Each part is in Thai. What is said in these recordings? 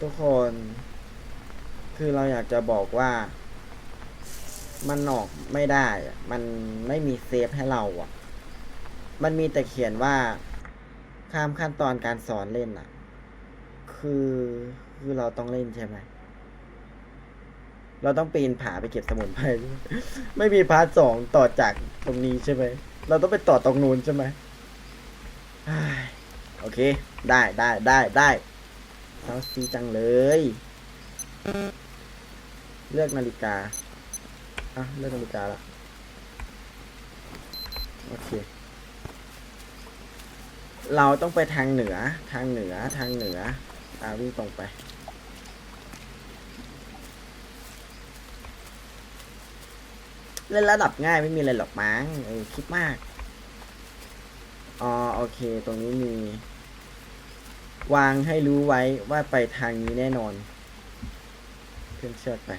ทุกคน คือเราอยากจะบอกว่า มันออกไม่ได้ มันไม่มีเซฟให้เราอะ มันมีแต่เขียนว่า ข้ามขั้นตอนการสอนเล่นอะ คือคือเราต้องเล่นใช่ไหม เราต้องปีนผาไปเก็บสมุนไพรไม่มีพาร์ทสองต่อจากตรงนี้ใช่ไหม เราต้องไปต่อตรงนู้นใช่ไหมโอเค ได้ได้ได้ได้ เซาซีจังเลย เลือกนาฬิกา อะ เลือกนาฬิกาละโอเค เราต้องไปทางเหนือ ทางเหนือ ทางเหนือ อ่าวิ่งตรงไป เล่นระดับง่ายไม่มีอะไรหรอกมั้งเออคิดมาก อ๋อ โอเค ตรงนี้มี วางให้รู้ไว้ว่าไปทางนี้แน่นอนขึ้นเชือกไป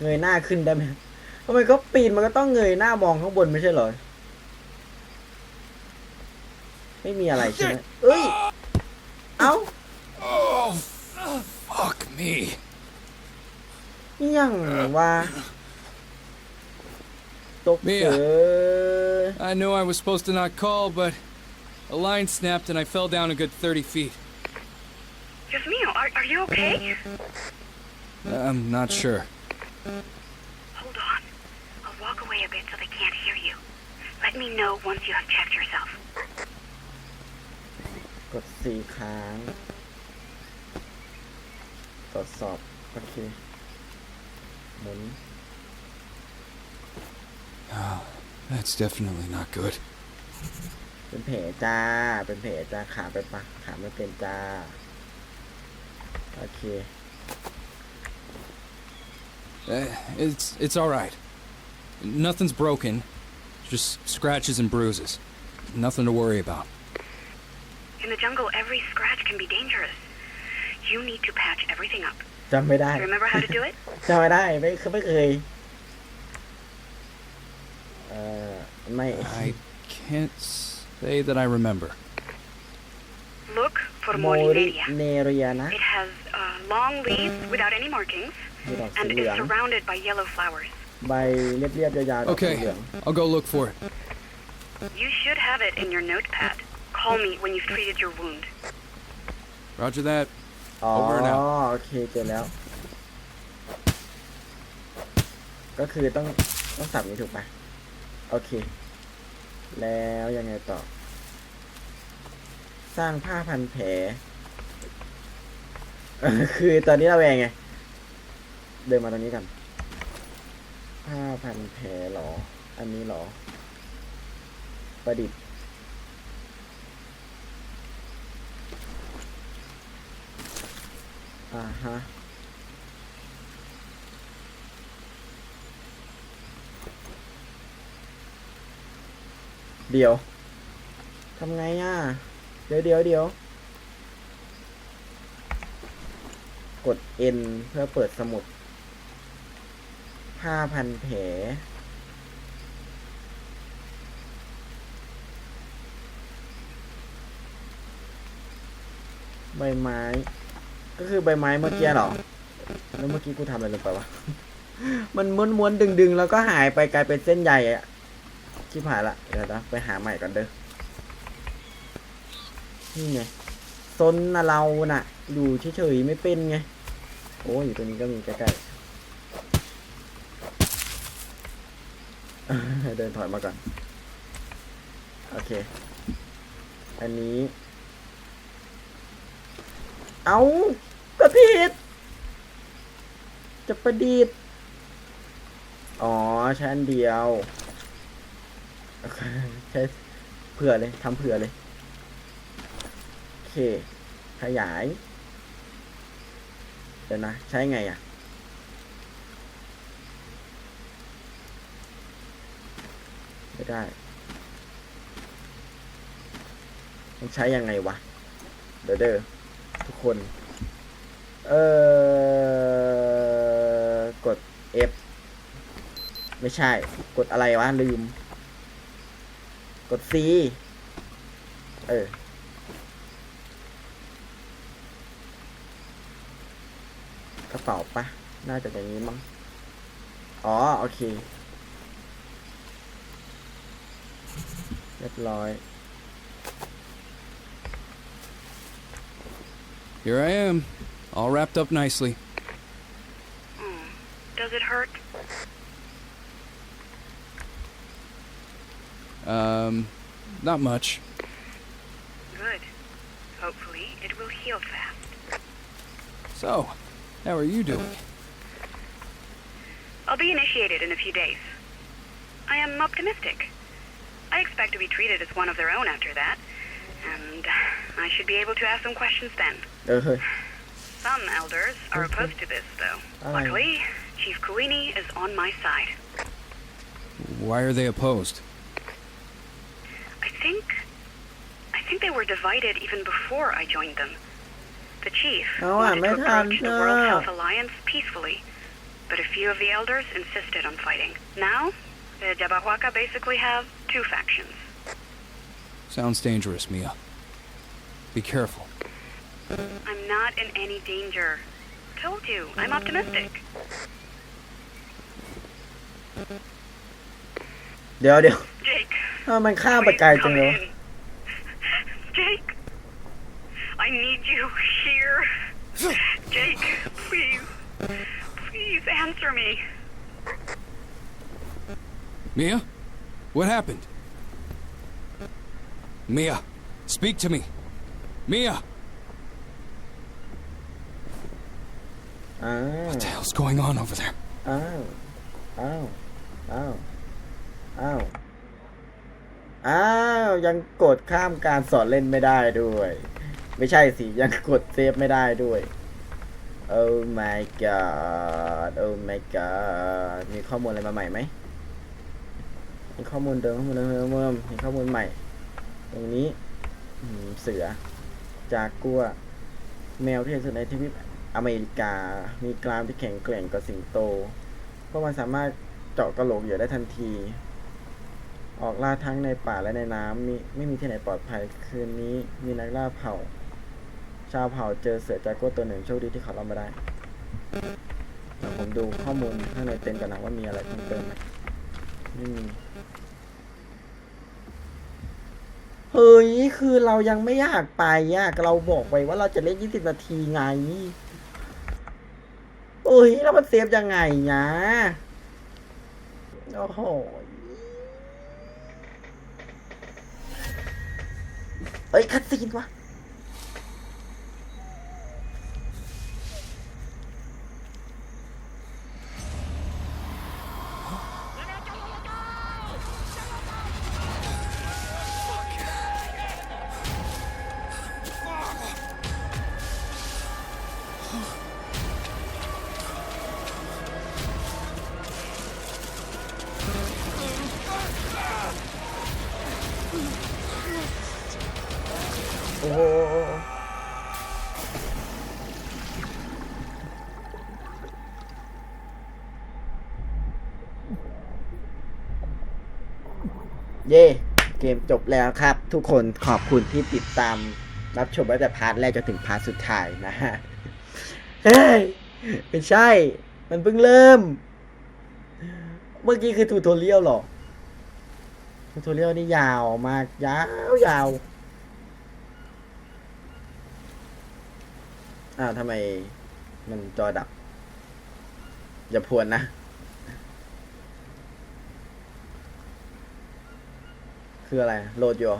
เงยหน้าขึ้นได้ไหมทำไมเขาปีนมันก็ต้องเงยหน้ามองข้างบนไม่ใช่เหรอ ไม่มีอะไรใช่ไหมเอ้ย เอ้า Oh, fuck me. ยังว่าตกเสือ I know I was supposed to not call, but a line snapped and I fell down a good 30 feet. Dios mío, are, are you okay? I'm not sure. Hold on. I'll walk away a bit so they can't hear you. Let me know once you have checked yourself. กดสี่ครั้ง ตรวจสอบ โอเค หมุน Oh, that's definitely not good. เป็นแผลจ้า เป็นแผลจ้า ขาไปปะ ขาไม่เป็นจ้า โอเค Uh, it's it's all right. Nothing's broken. Just scratches and bruises. Nothing to worry about. In the jungle, every scratch can be dangerous. You need to patch everything up. จำไม่ได้ Remember how to do it? จำไม่ได้ ไม่เคยไม่เคย เอ่อ ไม่ I can't say that I remember. Look for โมริ Molineria. เนเรียนะ It has uh, long leaves without any markings มีดอกสี and เหลื is อง surrounded by yellow flowers. ใบเรียบๆยาวๆดอกสี Okay, เหลือง I'll go look for it. You should have it in your notepad. Call me when you've treated your wound. Roger that. อ๋อ Over and out โอเคเจอแล้ว ก็คือต้องต้องสับนี้ถูกปะโอเค แล้วยังไงต่อ สร้างผ้าพันแผล คือตอนนี้เราแวงไง เดินมาตรงนี้กัน ผ้าพันแผลหรอ อันนี้หรอ ประดิษฐ์อ่าฮะเดี๋ยว ทำไงอะ ดี๋ยวเดี๋ยวเดี๋ยวกด N เพื่อเปิดสมุดผ้าพันแผลใบไม้ ก็คือใบไม้เมื่อกี้หรอ แล้วเมื่อกี้กูทำอะไรลงไปวะ มันม้วนม้วนดึงดึงๆ แล้วก็หายไปกลายเป็นเส้นใหญ่อะชิบหายละ เดี๋ยวนะไปหาใหม่ก่อนเด้อ นี่ไงซนนะเราน่ะ อยู่เฉยๆไม่เป็นไง โอ้ยอยู่ตรงนี้ก็มีใกล้ๆเดินถอยมาก่อน โอเค อันนี้ เอาก็ผิด จะประดิษฐ์ อ๋อใช้นเดียวเคใช้เผื่อเลยทำเผื่อเลย เค ขยาย เดี๋ยวนะ ใช้ไงอะ ไม่ได้ มันใช้ยังไงวะ เดี๋ยวเด้อทุกคน เออกด F ไม่ใช่ กดอะไรวะ ลืม กด C เออ กระเป๋าปะน่าจะอย่างนี้มั้ง อ๋อ โอเค เรียบร้อย Here I am, all wrapped up nicely. Oh, does it hurt? Um, not much. Good. Hopefully, it will heal fast. So, how are you doing? I'll be initiated in a few days. I am optimistic. I expect to be treated as one of their own after that, and I should be able to ask some questions then. Okay. Some elders are okay. opposed to this, though. Luckily, Chief Kuini is on my side. Why are they opposed? I think. I think they were divided even before I joined them. The chief Oh, wanted to I approach the World know. Health Alliance peacefully, but a few of the elders insisted on fighting. Now, the Jabahuaca basically have two factions. Sounds dangerous, Mia. Be careful. I'm not in any danger. Told you, I'm optimistic. เดี๋ยวเดี๋ยว Jake, ทำไมมันข้ามไปไกล please จัง come เลยวะ in. Jake, I need you here. Jake, please, please answer me. Mia? What happened? Mia, speak to me. Mia! อ้าว What the hell's going on over there? อ้าว อ้าว อ้าว อ้าว อ้าว ยังกดข้ามการสอนเล่นไม่ได้ด้วย ไม่ใช่สิ ยังกดเซฟไม่ได้ด้วย Oh my god Oh my god มีข้อมูลอะไรมาใหม่ไหมมีข้อมูลเดิมข้อมูลเดิมข้อมูลเดิมมีข้อมูลใหม่ ตรงนี้เสือ จากกัว แมวที่ใหญ่สุดในทวีปอเมริกา มีกรามที่แข็งแกร่งกว่าสิงโต เพราะมันสามารถเจาะกระโหลกเหยื่อได้ทันที ออกล่าทั้งในป่าและในน้ำมีไม่มีที่ไหนปลอดภัยคืนนี้มีนักล่าเผ่า ชาวเผ่าเจอเสือจากัวตัวหนึ่งโชคดีที่เขารอมาได้เดี๋ยวผมดูข้อมูลข้างในเต็นท์กันนะว่ามีอะไรเพิ่มเติมไหมไม่มีเฮ้ยคือเรายังไม่อยากไปอะเราบอกไว้ว่าเราจะเล่น20นาทีไงเอ้ยแล้วมันเซฟยังไงนะโอ้โหเอ้ยคัดซีนวะ โอ้โหเย่เกมจบแล้วครับ ทุกคนขอบคุณที่ติดตามรับชมตั้งแต่พาร์ทแรกจนถึงพาร์ทสุดท้ายนะฮะเฮ้ยไม่ใช่ มันเพิ่งเริ่ม เมื่อกี้คือทูทอเรียลหรอทูทอเรียลนี่ยาวมาก ยาวยาว อ้าวทำไมมันจอดับ อย่าพวนนะ คืออะไร โหลดอยู่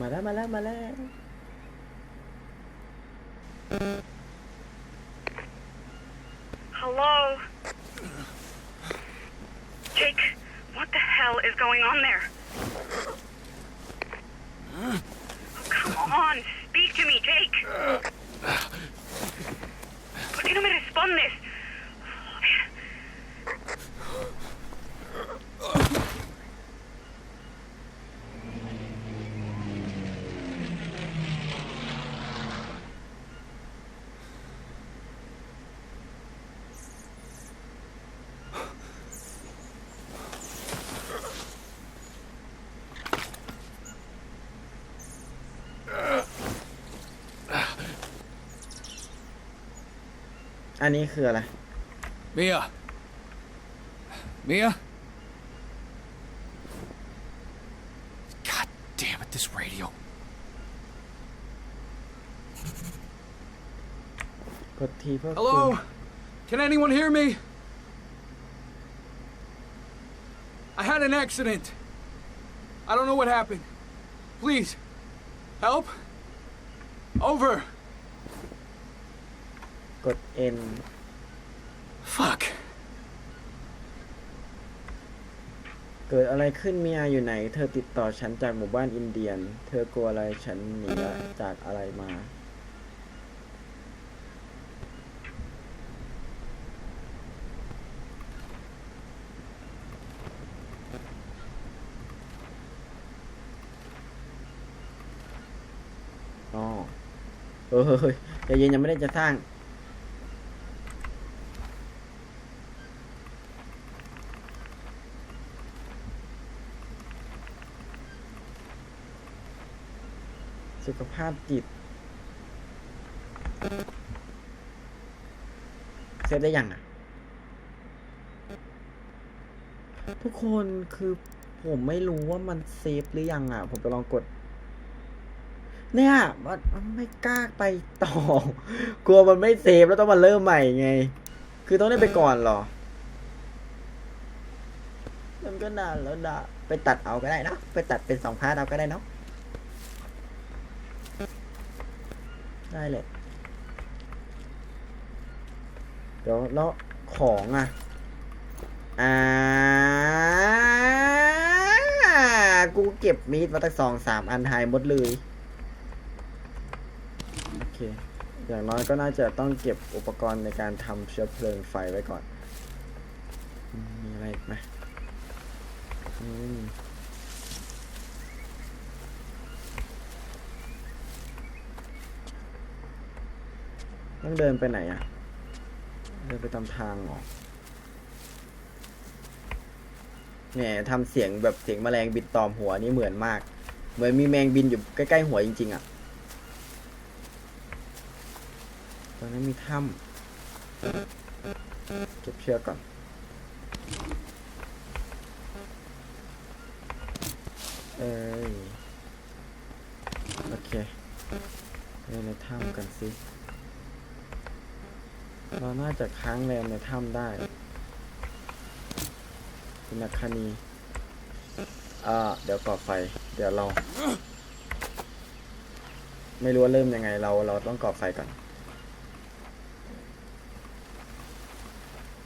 มาแล้ว มาแล้ว มาแล้ว Hello? Jake, what the hell is going on there? Oh, come on, speak to me, Jake. ¿Por qué no me respondes? อันนี้คืออะไร Mia. Mia? God damn it, this radio. กดทีเพื่อคุย Hello? Can anyone hear me? I had an accident. I don't know what happened. Please, help. Over. กด N Fuck. เกิดอะไรขึ้นเมียอยู่ไหน เธอติดต่อฉันจากหมู่บ้านอินเดียน เธอกลัวอะไรฉันหนีจากอะไรมาอ๋อเออเฮ้ยใจเย็นยังไม่ได้จะสร้าง ขภาพจิต เซฟได้ยังอะ ทุกคนคือผมไม่รู้ว่ามันเซฟหรือยังอะ ผมจะลองกด เนี่ยมันไม่กล้าไปต่อ กลัวมันไม่เซฟแล้วต้องมาเริ่มใหม่ไง คือต้องได้ไปก่อนหรอ มันก็นานแล้วนะไปตัดเอาก็ได้นะ ไปตัดเป็นสองพาร์ทเอาก็ได้เนาะ ได้เลยเดี๋ยวแล้วของอะ อ่า กูเก็บมีดมาตั้งสองสามอันหายหมดเลย โอเค อย่างน้อยก็น่าจะต้องเก็บอุปกรณ์ในการทำเชื้อเพลิงไฟไว้ก่อนอืมมีอะไรอีกไหมอืม ต้องเดินไปไหนอะ เดินไปตามทางเหรอแหมทำเสียงแบบเสียงแมลงบินตอมหัวนี่เหมือนมาก เหมือนมีแมงบินอยู่ใกล้ๆหัวจริง ๆ อะ ตอนนั้นมีถ้ำเก็บเชือกก่อนเอ้ยโอเคไปในถ้ำกันสิ เราน่าจะค้างแรมในถ้ำได้คุณนักคณีอ่าเดี๋ยวก่อไฟ เดี๋ยวเรา ไม่รู้ว่าเริ่มยังไง เราเราต้องก่อไฟก่อน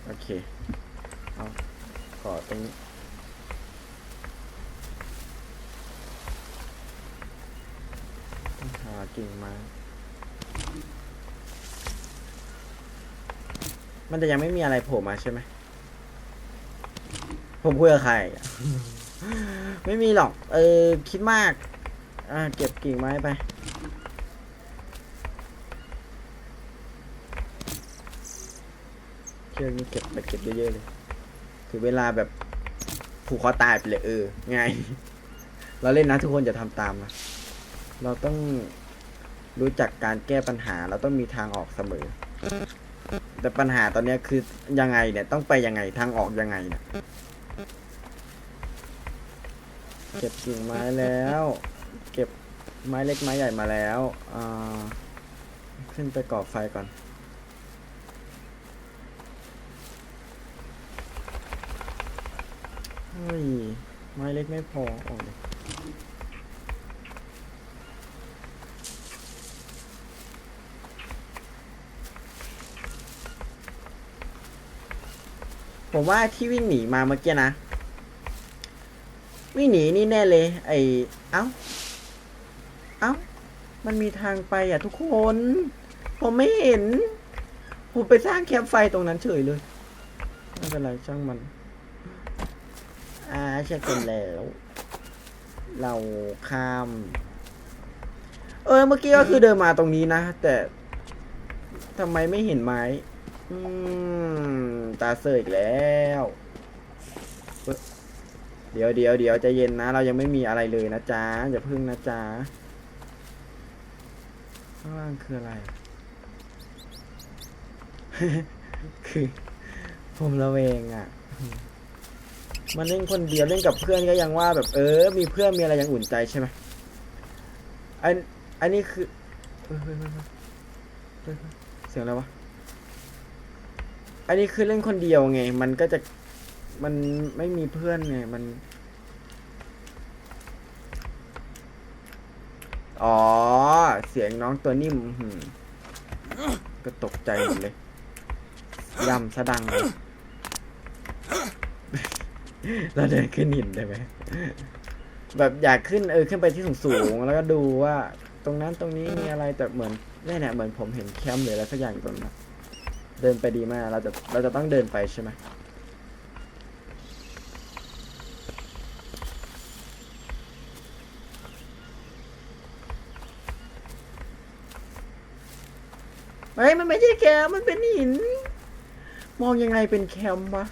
โอเค เอาก่อตรงนี้ต้องหากิ่งไม้ มันจะยังไม่มีอะไรโผล่มาใช่ไหม ผมคุยกับใครอะไม่มีหรอก เออ คิดมาก อ่า เก็บกิ่งไม้ไป เชือกนี้เก็บไปเก็บเยอะๆเลย ถือเวลาแบบผูกคอตายไปเลยเออไงเราเล่นนะทุกคนอย่าทำตามนะ เราต้องรู้จักการแก้ปัญหา เราต้องมีทางออกเสมอ แต่ปัญหาตอนนี้คือยังไงเนี่ยต้องไปยังไงทางออกยังไงเนี่ยเก็บกิ่งไม้แล้ว เก็บไม้เล็กไม้ใหญ่มาแล้วขึ้นไปก่อไฟก่อนเฮ้ยไม้เล็กไม่พอออกเลย ผมว่าที่วิ่งหนีมาเมื่อกี้นะ วิ่งหนีนี่แน่เลย ไอเอ้า เอ้า มันมีทางไปอะทุกคน ผมไม่เห็น ผมไปสร้างแคมป์ไฟตรงนั้นเฉยเลย ไม่เป็นไรช่างมัน อ่าเช็คกันแล้ว เราข้าม เออ เมื่อกี้ก็คือเดินมาตรงนี้นะ แต่ทำไมไม่เห็นไม้ อืม ตาเสยอีกแล้ว เดี๋ยวเดี๋ยวเดี๋ยวใจเย็นนะ เรายังไม่มีอะไรเลยนะจ๊ะ อย่าพึ่งนะจ๊ะ ข้างล่างคืออะไร คือ ผมระเวงอะ มันเล่นคนเดียวเล่นกับเพื่อนก็ยังว่าแบบเออ มีเพื่อนมีอะไรยังอุ่นใจใช่ไหมอัน อันนี้คือ เสียงอะไรวะ อันนี้คือเล่นคนเดียวไง มันก็จะมันไม่มีเพื่อนไง มัน อ๋อ เสียงน้องตัวนิ่มก็ตกใจหมดเลยยำสะดังเลยเราเดินขึ้นหินได้ไหมแบบอยากขึ้นเออขึ้นไปที่สูงสูงๆแล้วก็ดูว่า ตรงนั้นตรงนี้มีอะไรแต่เหมือนเนี่ยเนี่ยเหมือนผมเห็นแคมป์หรืออะไรสักอย่างตรงนั้น เดินไปดีมาก เราจะเราจะต้องเดินไปใช่ไหมเฮ้ยมันไม่ใช่แคมมันเป็นหิน มองยังไงเป็นแคมป์วะ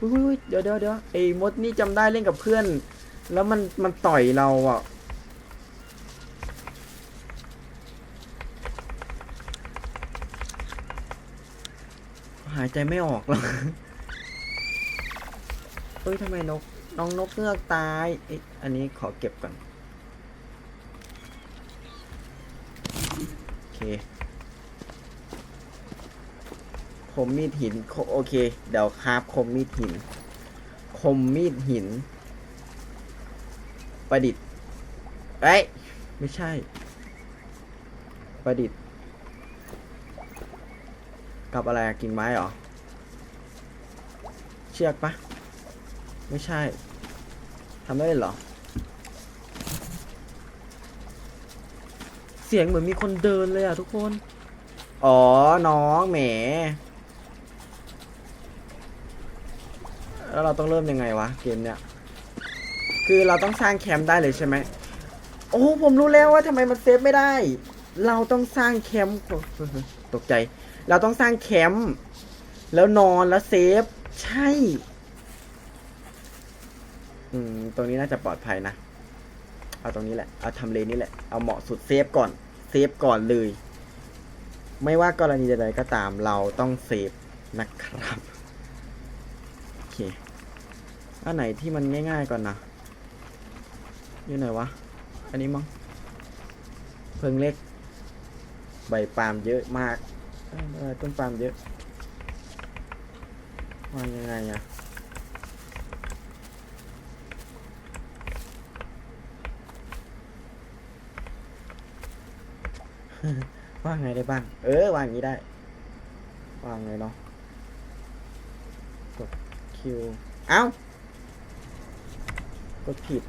อุ้ยเดี๋ยวเดี๋ยวเดี๋ยวไอ้มดนี่จำได้เล่นกับเพื่อน แล้วมันมันต่อยเราอะายใจไม่ออกหรอกเฮ้ยทำไมนก น้องนกเงือกตายอ,อันนี้ขอเก็บก่อน โอเค คมมีดหินโคโอเค เดี๋ยวคราบคมมีดหิน คมมีดหิน ประดิษฐ์เอ้ย ไม่ใช่ ประดิษฐ์ กับอะไรกิ่งไม้เหรอ เชือกปะไม่ใช่ทำได้เหรอ เสียงเหมือนมีคนเดินเลยอะทุกคน อ๋อ น้องแหม แล้วเราต้องเริ่มยังไงวะ เกมเนี้ย คือเราต้องสร้างแคมป์ได้เลยใช่ไหม โอ้ผมรู้แล้วว่าทำไมมันเซฟไม่ได้ เราต้องสร้างแคมป์ตกใจ เราต้องสร้างแคมป์แล้วนอนแล้วเซฟ ใช่ อืม ตรงนี้น่าจะปลอดภัยนะ เอาตรงนี้แหละ เอาทำเลนี้แหละ เอาเหมาะสุดเซฟก่อน เซฟก่อนเลย ไม่ว่ากรณีใดๆก็ตามเราต้องเซฟนะครับ โอเค อันไหนที่มันง่ายๆก่อนนะอยู่ไหนวะ อันนี้มั้งเพิงเล็ก ใบปาล์มเยอะมาก เออต้นปาล์มเยอะวางยังไงอะว่างไงได้บ้าง เออวางอย่างนี้ได้ วางเลยเนาะ กดคิว เอ้า กดผิด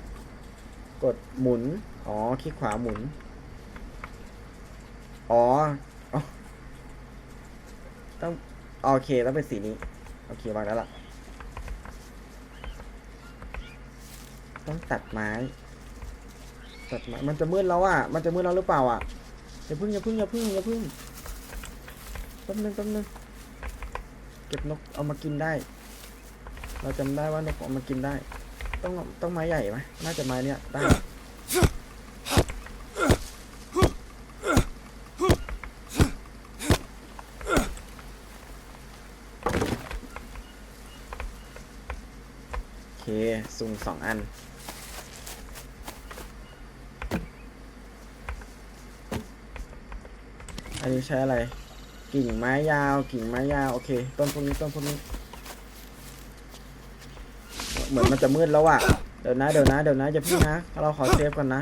กดหมุน อ๋อ คลิกขวาหมุน อ๋อ ต้องโอเคต้องเป็นสีนี้ โอเควางแล้วล่ะ ต้องตัดไม้ตัดไม้มันจะมืดแล้วอะ มันจะมืดแล้วหรือเปล่าอะอย่าพึ่งอย่าพึ่งอย่าพึ่งอย่าพึ่งแป๊บนึงแป๊บนึงเก็บนกเอามากินได้ เราจำได้ว่านกเอามากินได้ ต้องต้องไม้ใหญ่ไหมน่าจะไม้เนี้ยได้ โอเค ซุงสองอัน อันนี้ใช้อะไร กิ่งไม้ยาว กิ่งไม้ยาว โอเค ต้นพวกนี้ต้นพวกนี้ เหมือนมันจะมืดแล้วอะเดี๋ยวนะ เดี๋ยวนะ เดี๋ยวนะอย่าพึ่งนะ เราขอเซฟก่อนนะ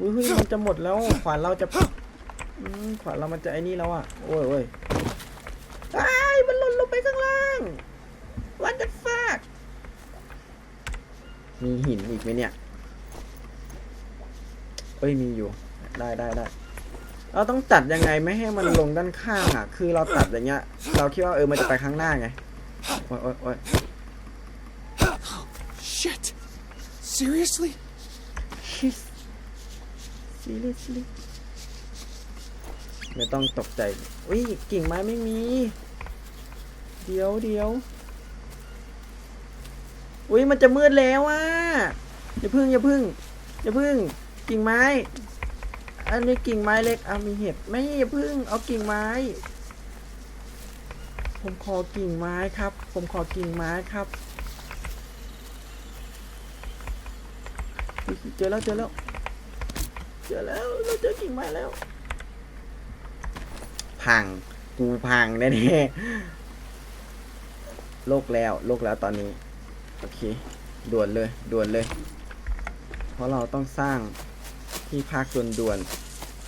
อุ้ยมันจะหมดแล้ว ขวานเราจะขวานเรามันจะไอ้นี่แล้วอะโอ้ยโอ้ยไอ้ายมันหล่นลงไปข้างล่าง What the fuck มีหินอีกไหมเนี่ยเอ้ยมีอยู่ ได้ได้ได้เราต้องตัดยังไงไม่ให้มันลงด้านข้างอะ คือเราตัดอย่างเงี้ย เราคิดว่าเออมันจะไปข้างหน้าไงโอ๊ยโอ๊ยโอ๊ย Shit! Seriously? Shit. seriously ไม่ต้องตกใจอุ้ยกิ่งไม้ไม่มี เดี๋ยวเดี๋ยว อุ้ยมันจะมืดแล้วอะอย่าพึ่งอย่าพึ่งอย่าพึ่งกิ่งไม้ อันนี้กิ่งไม้เล็กเอามีเห็บไม่อย่าพึ่งเอากิ่งไม้ ผมขอกิ่งไม้ครับ ผมขอกิ่งไม้ครับเจอแล้วเจอแล้วเจอแล้วเราเจอกิ่งไม้แล้ว พังกูพังแน่ๆโลกแล้วโลกแล้วตอนนี้ โอเค ด่วนเลย ด่วนเลย เพราะเราต้องสร้างที่พักด่วน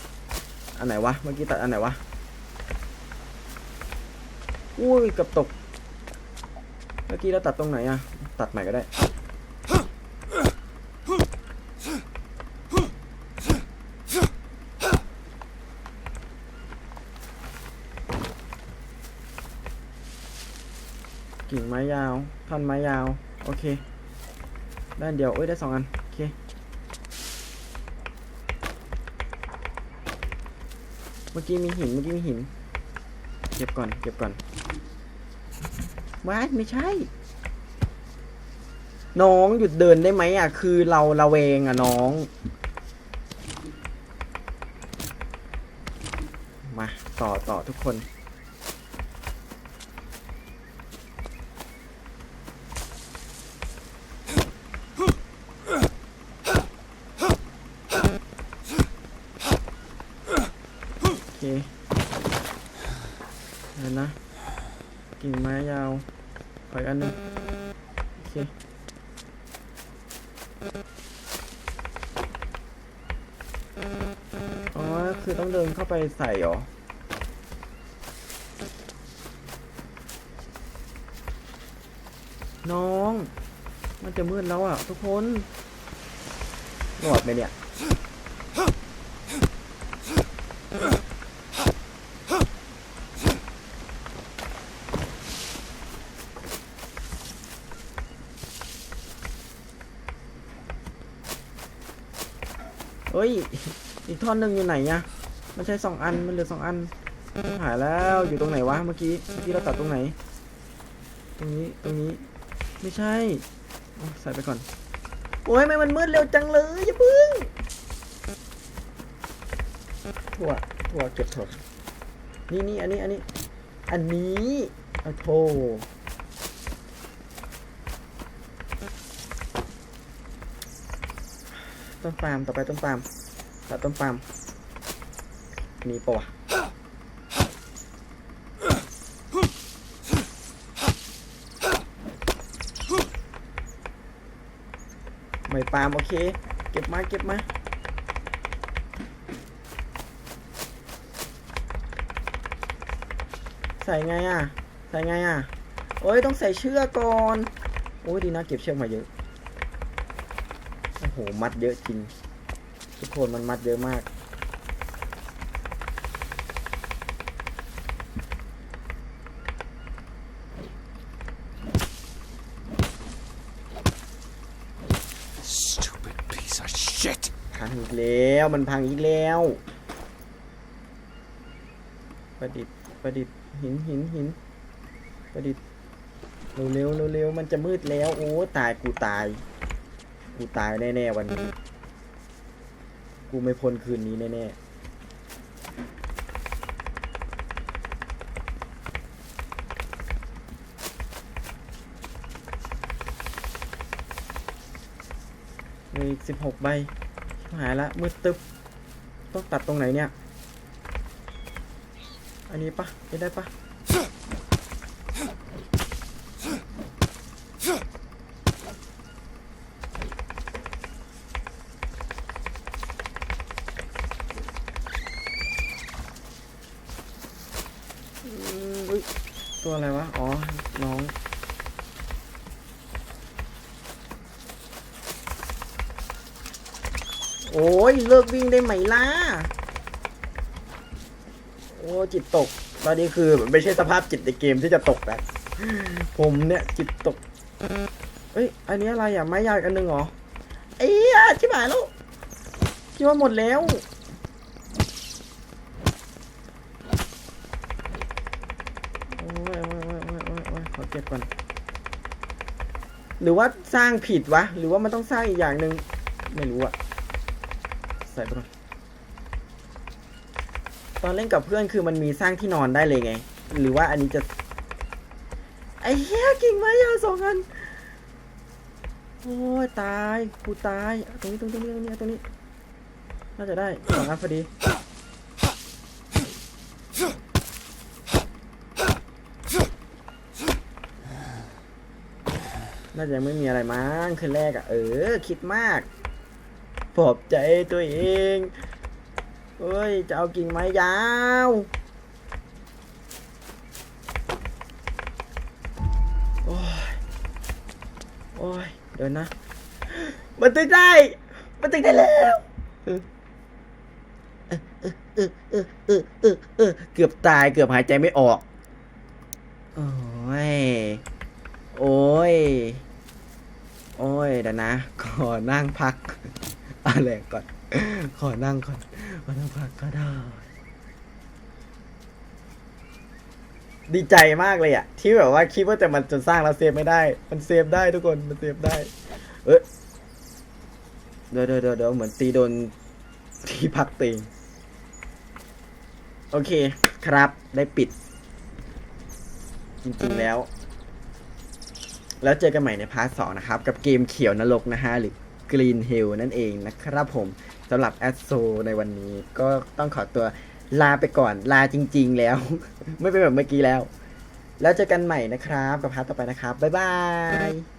ๆ อันไหนวะ เมื่อกี้ตัดอันไหนวะ อุ้ยกับตก เมื่อกี้เราตัดตรงไหนอะตัดใหม่ก็ได้ กิ่งไม้ยาว ท่อนไม้ยาว โอเค ด้านเดียวเอ้ย ได้สองอัน โอเค เมื่อกี้มีหิน เมื่อกี้มีหิน เก็บก่อน เก็บก่อนว้าไม่ใช่ น้องหยุดเดินได้ไหมอะ คือเราระเวงอะ น้อง มา ต่อต่อทุกคน โอเคเดี๋ยวนะ กิ่งไม้ยาวขออีกอันหนึงโอเค อ๋อ คือต้องเดินเข้าไปใส่เหรอ น้อง มันจะมืดแล้วอะ ทุกคนหนวดไหมเนี่ย ฮ้ย อีกท่อนหนึ่งอยู่ไหนอะมันใช้สองอัน มันเหลือสองอัน หายแล้ว อยู่ตรงไหนวะ เมื่อกี้ เมื่อกี้เราตัดตรงไหน ตรงนี้ ตรงนี้ ไม่ใช่ ใส่ไปก่อน โอ้ยไม่มันมืดเร็วจังเลย อย่าพึ่ง ถั่ว ถั่วเก็บถั่วนี่นี่อันนี้ อันนี้ อันนี้อาโธ่ ต้นปาล์มต่อไปต้นปาล์มตัดต้นปาล์มมีปะวะไม่ปาล์มโอเค เก็บมาเก็บมาใส่ไงอะ ใส่ไงอะโอ้ย ต้องใส่เชือกก่อน โอ้ย ดีนะ เก็บเชือกมาเยอะ หมัดเยอะจริง ทุกคนมันมัดเยอะมาก Stupid piece of shit. พังอีกแล้วมันพังอีกแล้ว ประดิษฐ์ประดิษฐ์หินหินหินประดิษฐ์เร็วเร็วเร็วเร็วมันจะมืดแล้ว โอ้ ตายกูตาย กูตายแน่ๆวันนี้ กูไม่พ้นคืนนี้แน่ๆมีอีกสิบหกใบชิบหายละมืดตึ๊บ ต้องตัดตรงไหนเนี่ย อันนี้ปะไม่ได้ปะ ตัวอะไรวะ อ๋อ น้องโอ้ยเลิกวิ่งได้ไหมล่ะ โอ้จิตตก ตอนนี้คือไม่ใช่สภาพจิตในเกมที่จะตกแล้วผมเนี่ยจิตตก เอ้ย อันนี้อะไรอะ ไม้ยาวอีกอันหนึ่งเหรอ เอ้ยชิบหายแล้วคิดว่าหมดแล้ว โอ้ยโอ้ยโอ้ยโอ้ยโอ้ยโอ้ยขอเก่อน หรือว่าสร้างผิดวะ หรือว่ามันต้องสร้างอีกอย่างหนึ่งไม่รู้อะใส่ไปก่อนตอนเล่นกับเพื่อนคือมันมีสร้างที่นอนได้เลยไง หรือว่าอันนี้จะ ไอ้เหี้ยกิ่งไม้ยาวสองอันโอ้ยตาย กูตาย ตรงนี้ตรงนี้ตรงนี้ตรงนี้ตรงนี้น่าจะได้สองอันพอดี น่าจะยังไม่มีอะไรมั้งคืนแรกอะ่ะ เออ คิดมากปลอบใจตัวเองเอ้ย จะเอากิ่งไม้ยาว โอ้ย โอ้ย เดี๋ยวนะ มันตึกได้ มันตึกได้แล้วเออเออเออเออเออเออเกือบตายเกือบหายใจไม่ออก โอ้ย โอ้ย ดี๋ยวนะ ขอนั่งพักอะไรก่อน ขอนั่งก่อน ขอนั่งพักก็ได้ ดีใจมากเลยอะที่แบบว่าคิดว่าแต่มันจะสร้างแล้วเซฟไม่ได้ มันเซฟได้ทุกคน มันเซฟได้ เอ้ยเดี๋ยวเดี๋ยวเดี๋ยวเหมือนตีโดนที่พักตีงโอเคครับได้ปิด จริงๆแล้ว แล้วเจอกันใหม่ในพาร์ทสองนะครับ กับเกมเขียวนรกนะฮะหรือ Green Hill นั่นเองนะครับผมสำหรับแอดโซในวันนี้ก็ต้องขอตัวลาไปก่อนลาจริง ๆ แล้ว ไม่เป็นแบบเมื่อกี้แล้ว แล้วเจอกันใหม่นะครับ กับพาร์ทต่อไปนะครับ บ๊ายบาย